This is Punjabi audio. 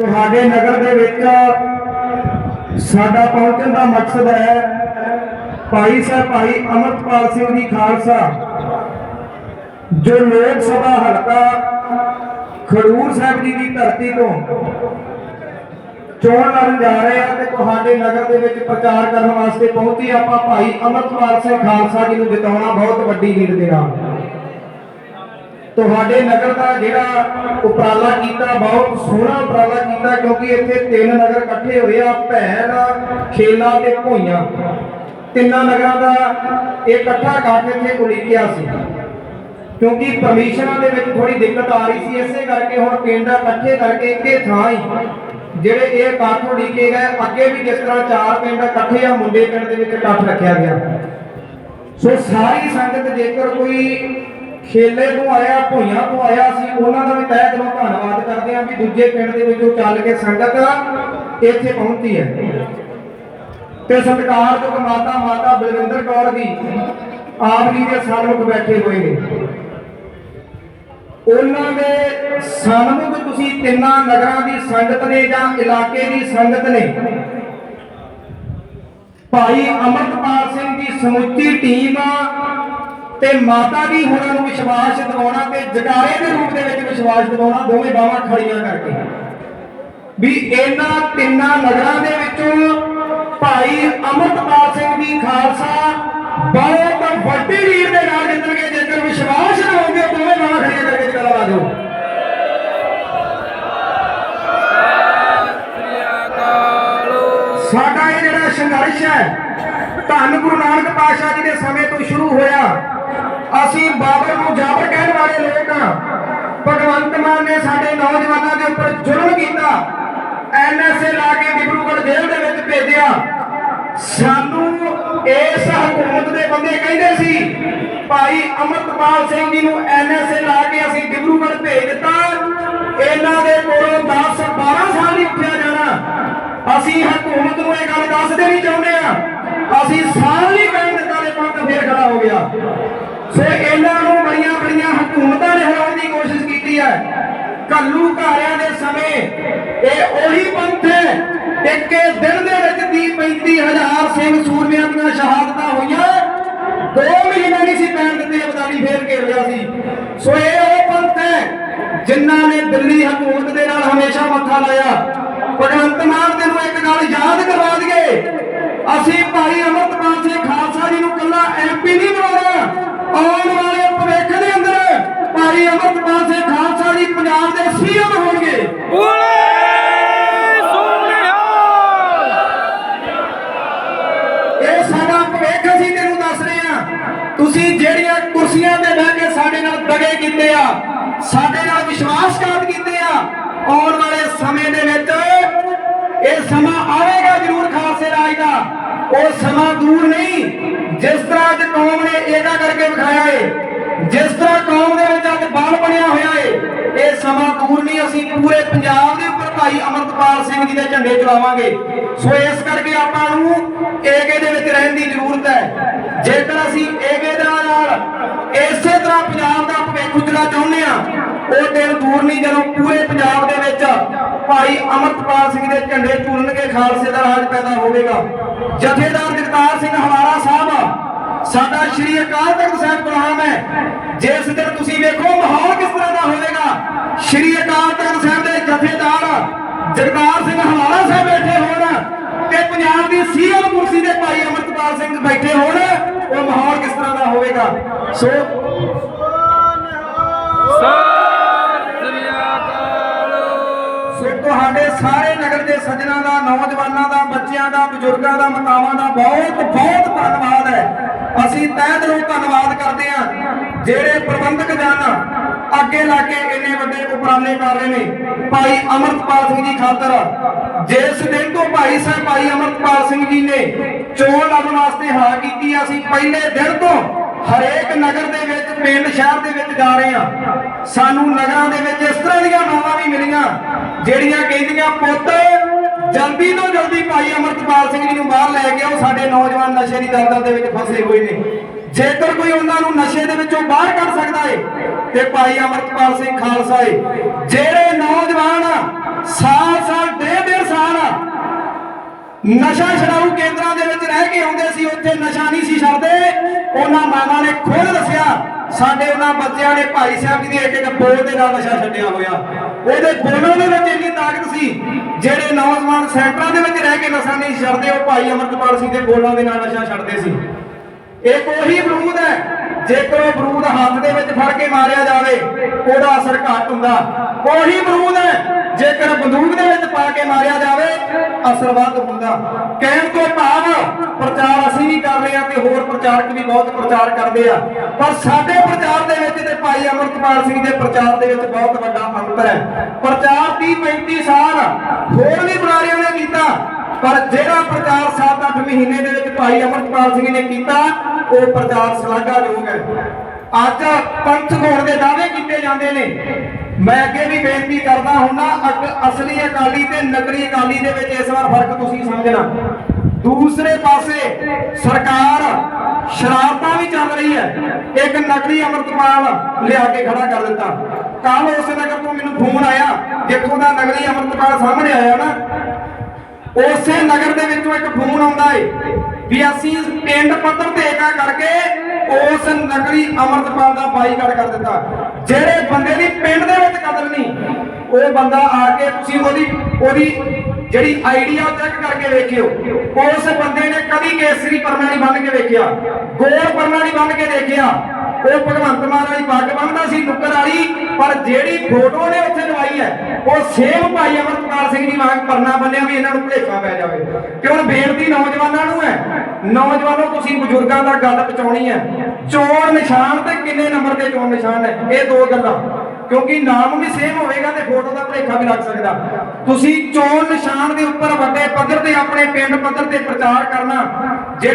ਤੁਹਾਡੇ ਨਗਰ ਦੇ ਵਿੱਚ ਸਾਡਾ ਪਹੁੰਚਣ ਦਾ ਮਕਸਦ ਹੈ ਭਾਈ ਸਾਹਿਬ, ਭਾਈ ਅਮਰਪਾਲ ਸਿੰਘ ਜੀ ਖਾਲਸਾ, ਜੋ ਲੋਕ ਸਭਾ ਹਲਕਾ ਖਡੂਰ ਸਾਹਿਬ ਜੀ ਦੀ ਧਰਤੀ ਤੋਂ ਚੋਣ ਲੜਨ ਜਾ ਰਹੇ ਆ ਤੇ ਤੁਹਾਡੇ ਨਗਰ ਦੇ ਵਿੱਚ ਪ੍ਰਚਾਰ ਕਰਨ ਵਾਸਤੇ ਪਹੁੰਚੇ ਆਪਾਂ ਭਾਈ ਅਮਰਪਾਲ ਸਿੰਘ ਖਾਲਸਾ ਜੀ ਨੂੰ ਜਿਤਾਉਣਾ ਬਹੁਤ ਵੱਡੀ ਲੀਡ ਦੇ ਨਾਲ। ਤੁਹਾਡੇ ਨਗਰ ਦਾ ਜਿਹੜਾ ਉਪਰਾਲਾ ਕੀਤਾ, ਬਹੁਤ ਸੋਹਣਾ ਉਪਰਾਲਾ ਕੀਤਾ, ਕਿਉਂਕਿ ਇੱਥੇ ਤਿੰਨ ਨਗਰ ਇਕੱਠੇ ਹੋਏ ਆ, ਭੈਣ, ਖੇਲਾ ਤੇ ਭੋਈਆਂ। ਤਿੰਨਾਂ ਨਗਰਾਂ ਦਾ ਇਹ ਇਕੱਠਾ ਇਕੱਠ ਇੱਥੇ ਉਲੀਕਿਆ ਸੀ। ਕਿਉਂਕਿ ਪਰਮਿਸ਼ਨਾਂ ਦੇ ਵਿੱਚ ਥੋੜੀ ਦਿੱਕਤ ਆ ਰਹੀ ਸੀ, ਇਸੇ ਕਰਕੇ ਹੁਣ ਪਿੰਡ ਇਕੱਠੇ ਕਰਕੇ ਇੱਕੇ ਥਾਂ ਹੀ ਜਿਹੜੇ ਇਹ ਇਕੱਠ ਉਡੀਕੇ ਗਏ, ਅੱਗੇ ਵੀ ਜਿਸ ਤਰ੍ਹਾਂ ਚਾਰ ਪਿੰਡ ਇਕੱਠੇ ਆ, ਮੁੰਡੇ ਪਿੰਡ ਦੇ ਵਿੱਚ ਇਕੱਠ ਰੱਖਿਆ ਗਿਆ। ਸੋ ਸਾਰੀ ਸੰਗਤ ਜੇਕਰ ਕੋਈ ਖੇਲੇ ਤੋਂ ਆਇਆ, ਭੋਈਆਂ ਤੋਂ ਆਇਆ ਸੀ, ਉਹਨਾਂ ਦਾ ਵੀ ਤਹਿ ਦਿਲੋਂ ਧੰਨਵਾਦ ਕਰਦੇ ਹਾਂ ਵੀ ਦੂਜੇ ਪਿੰਡ ਦੇ ਵਿੱਚੋਂ ਚੱਲ ਕੇ ਸੰਗਤ ਇੱਥੇ ਪਹੁੰਚੀ ਹੈ। ਤੇ ਸਤਿਕਾਰਯੋਗ ਮਾਤਾ ਮਾਤਾ ਬਲਵਿੰਦਰ ਕੌਰ ਜੀ ਆਪ ਜੀ ਦੇ ਸਾਹਮਣੇ ਬੈਠੇ ਹੋਏ ਨੇ। ਉਹਨਾਂ ਦੇ ਸਾਹਮਣੇ ਤੁਸੀਂ ਤਿੰਨਾਂ ਨਗਰਾਂ ਦੀ ਸੰਗਤ ਨੇ ਜਾਂ ਇਲਾਕੇ ਦੀ ਸੰਗਤ ਨੇ, ਭਾਈ ਅਮਰਪਾਲ ਸਿੰਘ ਦੀ ਸਮੁੱਚੀ ਟੀਮ ਤੇ ਮਾਤਾ ਜੀ ਹੁਣਾਂ ਨੂੰ ਵਿਸ਼ਵਾਸ ਦਿਵਾਉਣਾ ਤੇ ਜਟਾਰੇ ਦੇ ਰੂਪ ਦੇ ਵਿੱਚ ਵਿਸ਼ਵਾਸ ਦਿਵਾਉਣਾ, ਦੋਵੇਂ ਬਾਹਾਂ ਖੜੀਆਂ ਕਰਕੇ। ਵੀ ਇਹਨਾਂ ਤਿੰਨਾਂ ਨਗਰਾਂ ਦੇ ਵਿੱਚੋਂ ਭਾਈ ਅਮਰਪਾਲ ਸਿੰਘ ਜੀ ਖਾਲਸਾ ਬਹੁਤ ਵੱਡੀ ਲੀਡ ਦੇ ਨਾਲ ਜਿੱਤਣਗੇ, ਜੇਕਰ ਵਿਸ਼ਵਾਸ ਦਿਵਾਓਗੇ ਦੋਵੇਂ ਬਾਹਾਂ ਖੜੀਆਂ ਕਰਕੇ ਚਲਾ ਲਾ ਦਿਓ। ਸਾਡਾ ਇਹ ਜਿਹੜਾ ਸੰਘਰਸ਼ ਹੈ, ਧੰਨ ਗੁਰੂ ਨਾਨਕ ਪਾਤਸ਼ਾਹ ਜੀ ਦੇ ਸਮੇਂ ਤੋਂ ਸ਼ੁਰੂ ਹੋਇਆ। ਅਸੀਂ ਬਾਬਰ ਨੂੰ ਜਾਬਰ ਕਹਿਣ ਵਾਲੇ ਲੋਕ ਹਾਂ। ਭਗਵੰਤ ਮਾਨ ਨੇ ਸਾਡੇ ਨੌਜਵਾਨਾਂ ਦੇ ਉੱਪਰ ਜ਼ੁਲਮ ਕੀਤਾ। ਐਨਐਸਏ ਲਾ ਕੇ ਡਿਬਰੂਗੜ੍ਹ ਜੇਲ੍ਹ ਦੇ ਵਿੱਚ ਭੇਜਿਆ। ਸਾਨੂੰ ਇਸ ਹਕੂਮਤ ਦੇ ਬੰਦੇ ਕਹਿੰਦੇ ਸੀ, ਭਾਈ ਅਮਰਪਾਲ ਸਿੰਘ ਜੀ ਨੂੰ ਐਨਐਸਏ ਲਾ ਕੇ ਅਸੀਂ ਡਿਬਰੂਗੜ੍ਹ ਭੇਜ ਦਿੱਤਾ। ਇਹਨਾਂ ਦੇ ਕੋਲੋਂ 10 12 ਸਾਲ ਨਹੀਂ ਉੱਠਿਆ ਜਾਣਾ। ਅਸੀਂ ਹਕੂਮਤ ਨੂੰ ਇਹ ਗੱਲ ਦੱਸ ਦੇਣੀ ਚਾਹੁੰਦੇ ਆ ਅਸੀਂ ਸਾਲ ਨਹੀਂ ਕਹਿਣ ਦਿੱਤਾ ਦੇ ਪੰਥ ਫੇਰ ਖੜਾ ਹੋ ਗਿਆ ਸੋ ਇਹਨਾਂ ਨੂੰ ਬੜੀਆਂ ਬੜੀਆਂ ਹਕੂਮਤਾਂ ਨੇ ਹਰਾਉਣ ਦੀ ਕੋਸ਼ਿਸ਼ ਕੀਤੀ ਹੈ। ਕੱਲੂ ਘਾਰਿਆਂ ਦੇ ਸਮੇਂ ਇਹ ਉਹੀ ਪੰਥ ਹੈ, ਇੱਕੇ ਦਿਨ ਦੇ ਵਿੱਚ 30 35000 ਸਿੰਘ ਸੂਰਮਿਆਂ ਦੀਆਂ ਸ਼ਹਾਦਤਾਂ ਹੋਈਆਂ। ਦੋ ਮਹੀਨੇ ਨਹੀਂ ਸੀ ਪੈਣ ਦਿੱਤੇ ਅਬਦਾਲੀ ਫੇਰ ਘੇਰ ਲਿਆ ਸੀ। ਸੋ ਇਹ ਉਹ ਪੰਥ ਹੈ, ਜਿਨ੍ਹਾਂ ਨੇ ਦਿੱਲੀ ਹਕੂਮਤ ਦੇ ਨਾਲ ਹਮੇਸ਼ਾ ਮੱਥਾ ਲਾਇਆ। ਭਗਵੰਤ ਮਾਨ ਤੈਨੂੰ ਇੱਕ ਗੱਲ ਯਾਦ ਕਰਵਾ ਦਈਏ। ਅਸੀਂ ਭਾਈ ਅਮਰਪਾਲ ਸਿੰਘ ਖਾਲਸਾ ਜੀ ਨੂੰ ਕੱਲਾ ਐਮਪੀ ਨਹੀਂ ਬਣਾਉਣਾ ਆਉਣ ਵਾਲੇ ਭਵਿੱਖ ਦੇ ਅੰਦਰ ਭਾਈ ਅਮਰਪਾਲ ਸਿੰਘ ਖਾਲਸਾ ਜੀ ਪੰਜਾਬ ਦੇ ਸੀਐਮ ਹੋਣਗੇ। ਬੋਲੇ ਸੋਨਿਹਾਲ। ਇਹ ਸਾਡਾ ਭਵਿੱਖ ਅਸੀਂ ਤੈਨੂੰ ਦੱਸ ਰਹੇ ਹਾਂ। ਤੁਸੀਂ ਜਿਹੜੀਆਂ ਕੁਰਸੀਆਂ ਤੇ ਬਹਿ ਕੇ ਸਾਡੇ ਨਾਲ ਦਗੇ ਕੀਤੇ ਆ ਸਾਡੇ ਨਾਲ ਵਿਸ਼ਵਾਸਘਾਤ ਕੀਤੇ ਆ ਆਉਣ ਵਾਲੇ ਸਮੇਂ ਦੇ ਵਿੱਚ ਇਹ ਸਮਾਂ ਆਵੇਗਾ ਜ਼ਰੂਰ ਖਾਲਸੇ ਰਾਜ ਦਾ। ਉਹ ਸਮਾਂ ਦੂਰ ਨਹੀਂ ਜਿਸ ਤਰ੍ਹਾਂ ਅੱਜ ਕੌਮ ਨੇ ਏਕਾ ਕਰਕੇ ਵਿਖਾਇਆ ਏ ਜਿਸ ਤਰ੍ਹਾਂ ਕੌਮ ਦੇ ਵਿੱਚ ਅੱਜ ਬਲ ਬਣਿਆ ਹੋਇਆ ਏ ਇਹ ਸਮਾਂ ਦੂਰ ਨਹੀਂ, ਅਸੀਂ ਪੂਰੇ ਪੰਜਾਬ ਦੇ ਉੱਪਰ ਭਾਈ ਅਮਰਪਾਲ ਸਿੰਘ ਜੀ ਦੇ ਝੰਡੇ ਚਲਾਵਾਂਗੇ ਸੋ ਇਸ ਕਰਕੇ ਆਪਾਂ ਨੂੰ ਏਕੇ ਦੇ ਵਿੱਚ ਰਹਿਣ ਦੀ ਜ਼ਰੂਰਤ ਹੈ। ਜੇਕਰ ਅਸੀਂ ਏਕੇ ਦੇ ਨਾਲ ਇਸੇ ਤਰ੍ਹਾਂ ਪੰਜਾਬ ਦਾ ਭਵਿੱਖ ਉਜਲਾ ਚਾਹੁੰਦੇ ਆ ਉਹ ਦਿਨ ਦੂਰ ਨਹੀਂ, ਜਦੋਂ ਪੂਰੇ ਪੰਜਾਬ ਦੇ ਵਿੱਚ ਭਾਈ ਅਮਰਪਾਲ ਸਿੰਘ ਦੇ ਝੰਡੇ ਝੂਲਣਗੇ, ਖਾਲਸੇ ਦਾ ਰਾਜ ਪੈਦਾ ਹੋਵੇਗਾ। ਜਥੇਦਾਰ ਜਗਤਾਰ ਸਿੰਘ ਹਵਾਰਾ ਸਾਹਿਬ ਸਾਡਾ ਸ਼੍ਰੀ ਅਕਾਲ ਤਖਤ ਸਾਹਿਬ ਗੁਲਾਮ ਹੈ। ਜਿਸ ਦਿਨ ਤੁਸੀਂ ਵੇਖੋ, ਮਾਹੌਲ ਕਿਸ ਤਰ੍ਹਾਂ ਦਾ ਹੋਵੇਗਾ? ਸ਼੍ਰੀ ਅਕਾਲ ਤਖਤ ਸਾਹਿਬ ਦੇ ਜਥੇਦਾਰ ਜਗਦਾਰ ਸਿੰਘ ਹਵਾਰਾ ਸਾਹਿਬ ਬੈਠੇ ਹੋਣ ਤੇ ਪੰਜਾਬ ਦੀ ਸੀਐਮ ਕੁਰਸੀ ਦੇ ਭਾਈ ਅਮਰਪਾਲ ਸਿੰਘ ਬੈਠੇ ਹੋਣ, ਉਹ ਮਾਹੌਲ ਕਿਸ ਤਰ੍ਹਾਂ ਦਾ ਹੋਵੇਗਾ? ਸੋ ਸੋ ਤੁਹਾਡੇ ਸਾਰੇ ਨਗਰ ਦੇ ਸੱਜਣਾ ਦਾ, ਨੌਜਵਾਨਾਂ ਦਾ, ਬੱਚਿਆਂ ਦਾ, ਬਜ਼ੁਰਗਾਂ ਦਾ, ਮਾਤਾਵਾਂ ਦਾ ਬਹੁਤ ਬਹੁਤ ਧੰਨਵਾਦ ਹੈ। ਅਸੀਂ ਤਹਿ ਦਿਲੋਂ ਧੰਨਵਾਦ ਕਰਦੇ ਹਾਂ ਜਿਹੜੇ ਪ੍ਰਬੰਧਕ ਜਨ ਅੱਗੇ ਲਾ ਕੇ ਇੰਨੇ ਵੱਡੇ ਉਪਰਾਲੇ ਕਰ ਰਹੇ ਨੇ। ਭਾਈ ਅਮਰਪਾਲ ਸਿੰਘ ਜੀ ਖਾਤਰ। ਜਿਸ ਦਿਨ ਤੋਂ ਭਾਈ ਸਾਹਿਬ ਭਾਈ ਅਮਰਪਾਲ ਸਿੰਘ ਜੀ ਨੇ ਚੋਣ ਲੜਨ ਵਾਸਤੇ ਹਾਂ ਕੀਤੀ, ਅਸੀਂ ਪਹਿਲੇ ਦਿਨ ਤੋਂ ਹਰੇਕ ਨਗਰ ਦੇ ਵਿੱਚ, ਪਿੰਡ, ਸ਼ਹਿਰ ਦੇ ਵਿੱਚ ਜਾ ਰਹੇ ਹਾਂ। ਸਾਨੂੰ ਨਗਰਾਂ ਦੇ ਵਿੱਚ ਇਸ ਤਰ੍ਹਾਂ ਦੀਆਂ ਮਾਵਾਂ ਵੀ ਮਿਲੀਆਂ, ਜਿਹੜੀਆਂ ਕਹਿੰਦੀਆਂ, ਪੁੱਤ ਜਲਦੀ ਤੋਂ ਜਲਦੀ ਭਾਈ ਅਮਰਪਾਲ ਸਿੰਘ ਜੀ ਨੂੰ ਬਾਹਰ ਲੈ ਕੇ ਆਓ। ਸਾਡੇ ਨੌਜਵਾਨ ਨਸ਼ੇ ਦੀ ਦਲਦਲ ਦੇ ਵਿੱਚ ਫਸੇ ਹੋਏ ਨੇ। ਜੇਕਰ ਕੋਈ ਉਹਨਾਂ ਨੂੰ ਨਸ਼ੇ ਦੇ ਵਿੱਚੋਂ ਬਾਹਰ ਕੱਢ ਸਕਦਾ ਏ, ਤੇ ਭਾਈ ਅਮਰਪਾਲ ਸਿੰਘ ਖਾਲਸਾ ਏ। ਜਿਹੜੇ ਨੌਜਵਾਨ ਸਾਲ ਸਾਲ, ਡੇਢ ਡੇਢ ਸਾਲ ਨਸ਼ਾ ਛਡਾਊ ਕੇਂਦਰਾਂ ਦੇ ਵਿੱਚ ਰਹਿ ਕੇ ਆਉਂਦੇ ਸੀ, ਉੱਥੇ ਨਸ਼ਾ ਨਹੀਂ ਸੀ ਛੱਡਦੇ। ਉਹਨਾਂ ਮਾਵਾਂ ਨੇ ਸਾਡੇ ਉਹਨਾਂ ਬੱਚਿਆਂ ਨੇ ਭਾਈ ਸਾਹਿਬ ਜੀ ਦੇ ਇੱਕ ਇੱਕ ਬੋਲ ਦੇ ਨਾਲ ਨਸ਼ਾ ਛੱਡਿਆ ਹੋਇਆ। ਉਹਦੇ ਬੋਲਣ ਦੇ ਵਿੱਚ ਇੰਨੀ ਤਾਕਤ ਸੀ, ਜਿਹੜੇ ਨੌਜਵਾਨ ਸੈਂਟਰਾਂ ਦੇ ਵਿੱਚ ਰਹਿ ਕੇ ਨਸ਼ਾ ਨਹੀਂ ਛੱਡਦੇ, ਉਹ ਭਾਈ ਅਮਰਤਪਾਲ ਸਿੰਘ ਦੇ ਬੋਲਾਂ ਦੇ ਨਾਲ ਨਸ਼ਾ ਛੱਡਦੇ ਸੀ। ਇੱਕ ਉਹੀ ਬਰੂਦ ਹੈ, ਜੇਕਰ ਉਹ ਬਰੂਦ ਹੱਥ ਦੇ ਵਿੱਚ ਫੜ ਕੇ ਮਾਰਿਆ ਜਾਵੇ, ਉਹਦਾ ਅਸਰ ਘੱਟ ਹੁੰਦਾ। ਉਹੀ ਬਰੂਦ ਹੈ, ਜੇਕਰ ਬੰਦੂਕ ਦੇ ਵਿੱਚ ਪਾ ਕੇ ਮਾਰਿਆ ਜਾਵੇ, ਅਸਰ ਵੱਧ ਹੁੰਦਾ। ਕਹਿਣ ਤੋਂ ਭਾਵ, ਪ੍ਰਚਾਰ ਅਸੀਂ ਵੀ ਹੋਰ ਪ੍ਰਚਾਰਕ ਵੀ ਬਹੁਤ ਪ੍ਰਚਾਰ ਕਰਦੇ ਆ। ਪਰ ਸਾਡੇ ਪ੍ਰਚਾਰ ਦੇ ਵਿੱਚ ਤੇ ਭਾਈ ਅਮਰਤਪਾਲ ਸਿੰਘ ਦੇ ਪ੍ਰਚਾਰ ਦੇ ਵਿੱਚ ਬਹੁਤ ਵੱਡਾ ਅੰਤਰ ਹੈ। ਪ੍ਰਚਾਰ 30 35 ਸਾਲ ਹੋਰ ਵੀ ਬੁਲਾਰਿਆਂ ਨੇ ਕੀਤਾ। ਪਰ ਜਿਹੜਾ ਪ੍ਰਚਾਰ 7-8 ਮਹੀਨੇ ਦੇ ਵਿੱਚ ਭਾਈ ਅਮਰਪਾਲ ਸਿੰਘ ਨੇ ਕੀਤਾ, ਉਹ ਪ੍ਰਚਾਰ ਸ਼ਲਾਘਾਯੋਗ ਹੈ। ਅੱਜ ਪੰਥ ਹੋਣ ਦੇ ਦਾਅਵੇ ਕੀਤੇ ਜਾਂਦੇ ਨੇ। ਮੈਂ ਅੱਗੇ ਵੀ ਬੇਨਤੀ ਕਰਦਾ ਹੁੰਦਾ ਅਸਲੀ ਅਕਾਲੀ ਤੇ ਨਕਲੀ ਅਕਾਲੀ ਦੇ ਵਿੱਚ ਇਸ ਵਾਰ ਫ਼ਰਕ ਤੁਸੀਂ ਸਮਝਣਾ। ਦੂਸਰੇ ਪਾਸੇ ਸਰਕਾਰ ਸ਼ਰਾਰਤਾਂ ਵੀ ਚੱਲ ਰਹੀ ਹੈ। ਇੱਕ ਨਕਲੀ ਅਮਰਤਪਾਲ ਲਿਆ ਕੇ ਖੜਾ ਕਰ ਦਿੱਤਾ। ਕੱਲ ਉਸ ਨਗਰ ਤੋਂ ਮੈਨੂੰ ਫੋਨ ਆਇਆ ਜਿੱਥੋਂ ਦਾ ਨਕਲੀ ਅਮਰਤਪਾਲ ਸਾਹਮਣੇ ਆਇਆ ਨਾ। ਉਸੇ ਨਗਰ ਦੇ ਵਿੱਚੋਂ ਇੱਕ ਫੋਨ ਆਉਂਦਾ ਏ ਵੀ ਅਸੀਂ ਪਿੰਡ ਪੱਧਰ ਤੇ ਏਕਾ ਕਰਕੇ ਉਸ ਨਗਰੀ ਅਮਰਤਪਾਲ ਦਾ ਬਾਈਕਾਟ ਕਰ ਦਿੱਤਾ। ਜਿਹੜੇ ਬੰਦੇ ਦੀ ਪਿੰਡ ਦੇ ਵਿੱਚ ਕਦਰ ਨਹੀਂ, ਉਹ ਬੰਦਾ ਆ ਕੇ ਤੁਸੀਂ ਉਹਦੀ ਉਹਦੀ ਜਿਹੜੀ ਆਈਡੀਆ ਚੈੱਕ ਕਰਕੇ ਵੇਖਿਓ। ਉਸ ਬੰਦੇ ਨੇ ਕਦੀ ਕੇਸਰੀ ਪਰਨਾ ਨਹੀਂ ਬੰਨ ਕੇ ਵੇਖਿਆ। ਗੋਲ ਪਰਨਾ ਨਹੀਂ ਬੰਨ ਕੇ ਦੇਖਿਆ। ਉਹ ਭਗਵੰਤ ਮਾਨ ਵਾਲੀ ਪੱਗ ਬੰਨਦਾ ਸੀ ਨੁੱਕਰ ਵਾਲੀ, ਪਰ ਜਿਹੜੀ ਫੋਟੋ ਨੇ ਉੱਥੇ ਲਵਾਈ ਹੈ, ਉਹ ਸੇਮ ਭਾਈ ਅਮਰਪਾਲ ਸਿੰਘ ਦੀ ਵਾਂਗ ਪਰਨਾ ਬੰਨਿਆ ਵੀ ਇਹਨਾਂ ਨੂੰ ਭੁਲੇਖਾ ਪੈ ਜਾਵੇ। ਕਿ ਹੁਣ ਬੇਨਤੀ ਨੌਜਵਾਨਾਂ ਨੂੰ ਹੈ, ਨੌਜਵਾਨੋ ਤੁਸੀਂ ਬਜ਼ੁਰਗਾਂ ਦਾ ਗੱਲ ਪਹੁੰਚਾਉਣੀ ਹੈ। ਚੋਣ ਨਿਸ਼ਾਨ ਤੇ ਕਿੰਨੇ ਨੰਬਰ ਤੇ ਚੋਣ ਨਿਸ਼ਾਨ ਹੈ, ਇਹ ਦੋ ਗੱਲਾਂ। ਕਿਉਂਕਿ ਨਾਮ ਵੀ ਸੇਮ ਹੋਵੇਗਾ ਤੇ ਫੋਟੋ ਦਾ ਭੁਲੇਖਾ ਵੀ ਲੱਗ ਸਕਦਾ। ਤੁਸੀਂ ਚੋਣ ਨਿਸ਼ਾਨ ਦੇ ਉੱਪਰ ਵੱਡੇ ਪੱਧਰ ਤੇ ਆਪਣੇ ਪਿੰਡ ਪੱਧਰ ਤੇ ਪ੍ਰਚਾਰ ਕਰਨਾ, ਜਿਹੜੀ